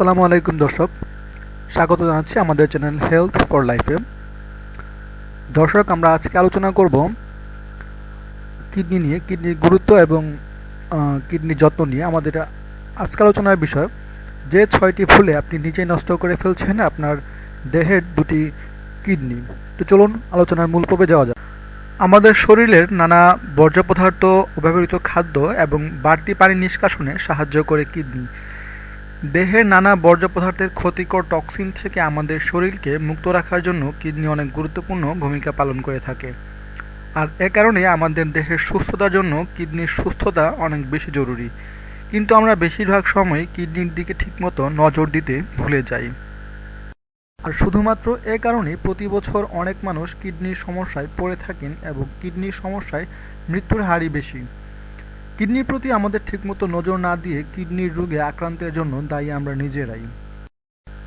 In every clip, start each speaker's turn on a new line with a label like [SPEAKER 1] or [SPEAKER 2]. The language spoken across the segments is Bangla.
[SPEAKER 1] আসসালামু আলাইকুম, দর্শক। স্বাগত জানাচ্ছি আমাদের চ্যানেল হেলথ ফর লাইফে। দর্শক, আমরা আজকে আলোচনা করব কিডনি নিয়ে, কিডনির গুরুত্ব এবং কিডনির যত্ন নিয়ে আমাদের আজকে আলোচনার বিষয়। যে ছয়টি ফুলে আপনি নিজেই নষ্ট করে ফেলছেন, আপনার দেহের দুটি কিডনি। তো চলুন আলোচনার মূল পর্বে যাওয়া যাক। আমাদের শরীরের নানা বর্জ্য পদার্থ ব্যবহৃত খাদ্য এবং বাড়তি পানি নিষ্কাশনে সাহায্য করে কিডনি। দেহের নানা বর্জ্য পদার্থের ক্ষতিকর টক্সিন থেকে আমাদের শরীরকে মুক্ত রাখার জন্য কিডনি অনেক গুরুত্বপূর্ণ ভূমিকা পালন করে থাকে। আর এ কারণে আমাদের দেহের সুস্থতার জন্য কিডনির সুস্থতা অনেক বেশি জরুরি। কিন্তু আমরা বেশিরভাগ সময় কিডনির দিকে ঠিকমতো নজর দিতে ভুলে যাই। আর শুধুমাত্র এ কারণে প্রতি বছর অনেক মানুষ কিডনির সমস্যায় পড়ে থাকেন এবং কিডনির সমস্যায় মৃত্যুর হারই বেশি। কিডনির প্রতি আমাদের ঠিকমতো নজর না দিয়ে কিডনির রোগে আক্রান্তের জন্য দায়ী আমরা নিজেরাই।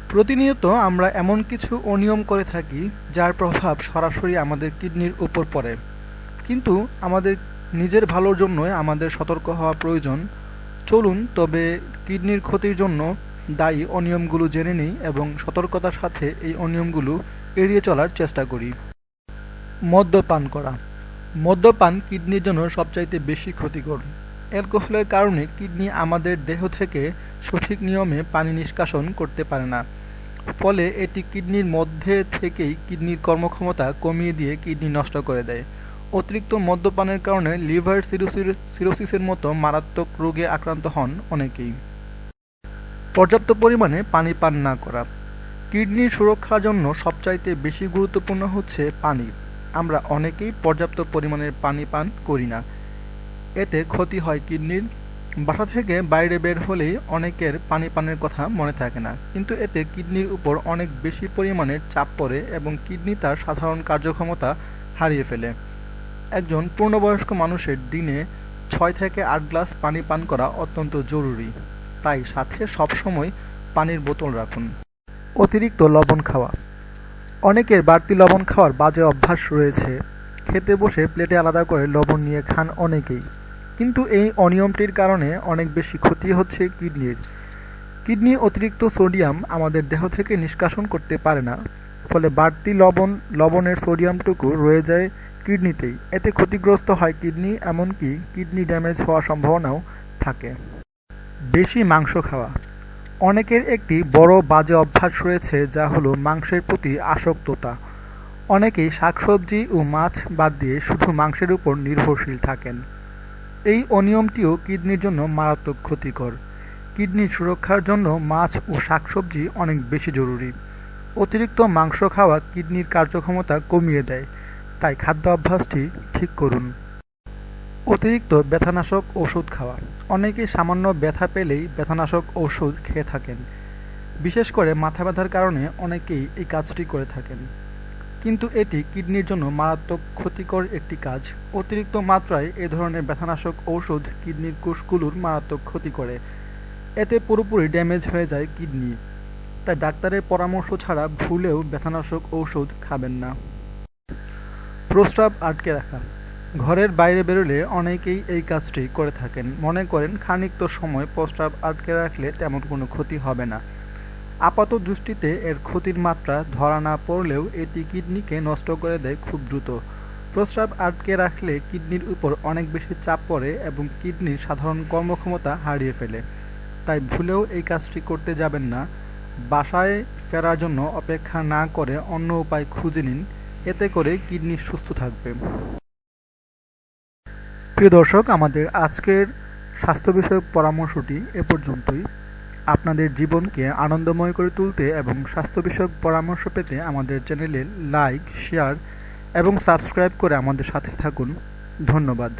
[SPEAKER 1] প্রতিনিয়ত আমরা এমন কিছু অনিয়ম করে থাকি, যার প্রভাব সরাসরি আমাদের কিডনির উপর পড়ে। কিন্তু আমাদের নিজের ভালোর জন্যই আমাদের সতর্ক হওয়া প্রয়োজন। চলুন, তবে কিডনির ক্ষতির জন্য দায়ী অনিয়মগুলো জেনে নিই এবং সতর্কতার সাথে এই অনিয়মগুলো এড়িয়ে চলার চেষ্টা করি। মদ্যপান করা। মদ্যপান কিডনির জন্য সবচাইতে বেশি ক্ষতিকর। অ্যালকোহলের কারণে কিডনি আমাদের দেহ থেকে সঠিক নিয়মে পানি নিষ্কাশন করতে পারে না। ফলে এটি কিডনির মধ্যে থেকেই কিডনির কর্মক্ষমতা কমিয়ে দিয়ে কিডনি নষ্ট করে দেয়। অতিরিক্ত মদ্যপানের কারণে লিভার সিরোসিসের মতো মারাত্মক রোগে আক্রান্ত হন অনেকেই। পর্যাপ্ত পরিমাণে পানি পান না করা। কিডনির সুরক্ষার জন্য সবচাইতে বেশি গুরুত্বপূর্ণ হচ্ছে পানি। আমরা অনেকেই পর্যাপ্ত পরিমাণের পানি পান করি না। এতে ক্ষতি হয় কিডনির বাসা থেকে বাইরে বের হলেই অনেকের পানি পানের কথা মনে থাকে না। কিন্তু এতে কিডনির উপর অনেক বেশি পরিমাণের চাপ পড়ে এবং কিডনি তার সাধারণ কার্যক্ষমতা হারিয়ে ফেলে। একজন পূর্ণবয়স্ক মানুষের দিনে ছয় থেকে আট গ্লাস পানি পান করা অত্যন্ত জরুরি। তাই সাথে সবসময় পানির বোতল রাখুন। অতিরিক্ত লবণ খাওয়া। অনেকের বাড়তি লবণ খাওয়ার বাজে অভ্যাস রয়েছে। খেতে বসে প্লেটে আলাদা করে লবণ নিয়ে খান অনেকেই। কিন্তু এই অনিয়মটির কারণে অনেক বেশি ক্ষতি হচ্ছে কিডনির। কিডনি অতিরিক্ত সোডিয়াম আমাদের দেহ থেকে নিষ্কাশন করতে পারে না, ফলে বাড়তি লবণ, লবণের সোডিয়ামটুকু রয়ে যায় কিডনিতেই। এতে ক্ষতিগ্রস্ত হয় কিডনি, এমনকি কিডনি ড্যামেজ হওয়ার সম্ভাবনাও থাকে। বেশি মাংস খাওয়া। অনেকের একটি বড় বাজে অভ্যাস রয়েছে যা হলো মাংসের প্রতি আসক্ততা। অনেকেই শাকসবজি ও মাছ বাদ দিয়ে শুধু মাংসের উপর নির্ভরশীল থাকেন। এই অনিয়মটিও কিডনির জন্য মারাত্মক ক্ষতিকর। কিডনির সুরক্ষার জন্য মাছ ও শাকসবজি অনেক বেশি জরুরি। অতিরিক্ত মাংস খাওয়া কিডনির কার্যক্ষমতা কমিয়ে দেয়। তাই খাদ্য অভ্যাসটি ঠিক করুন। অতিরিক্ত ব্যথানাশক ওষুধ খাওয়া। অনেকেই সামান্য ব্যথা পেলেই ব্যথানাশক ওষুধ খেয়ে থাকেন। বিশেষ করে মাথা ব্যথার কারণে অনেকেই এই কাজটি করে থাকেন। কিন্তু এটি কিডনির জন্য মারাত্মক ক্ষতিকর একটি কাজ। অতিরিক্ত মাত্রায় এ ধরনের ব্যথানাশক ঔষধ কিডনির কোষগুলোর মারাত্মক ক্ষতি করে। এতে পুরোপুরি ড্যামেজ হয়ে যায় কিডনি। তাই ডাক্তারের পরামর্শ ছাড়া ভুলেও ব্যথানাশক ঔষধ খাবেন না। প্রস্রাব আটকে রাখা। ঘরের বাইরে বেরোলে অনেকেই এই কাজটি করে থাকেন। মনে করেন, খানিক তো সময় প্রস্রাব আটকে রাখলে তেমন কোনো ক্ষতি হবে না। আপাত দৃষ্টিতে এর ক্ষতির মাত্রা ধরা না পড়লেও এটি কিডনিকে নষ্ট করে দেয় খুব দ্রুত। প্রস্রাব আটকে রাখলে কিডনির উপর অনেক বেশি চাপ পড়ে এবং কিডনির সাধারণ কর্মক্ষমতা হারিয়ে ফেলে। তাই ভুলেও এই কাজটি করতে যাবেন না। বাসায় ফেরার জন্য অপেক্ষা না করে অন্য উপায় খুঁজে নিন। এতে করে কিডনি সুস্থ থাকবে। প্রিয় দর্শক, আমাদের আজকের স্বাস্থ্য বিষয়ক পরামর্শটি এ পর্যন্তই। আপনাদের জীবনকে আনন্দময় করে তুলতে এবং স্বাস্থ্য বিষয়ক পরামর্শ পেতে আমাদের চ্যানেলে লাইক, শেয়ার এবং সাবস্ক্রাইব করে আমাদের সাথে থাকুন। ধন্যবাদ।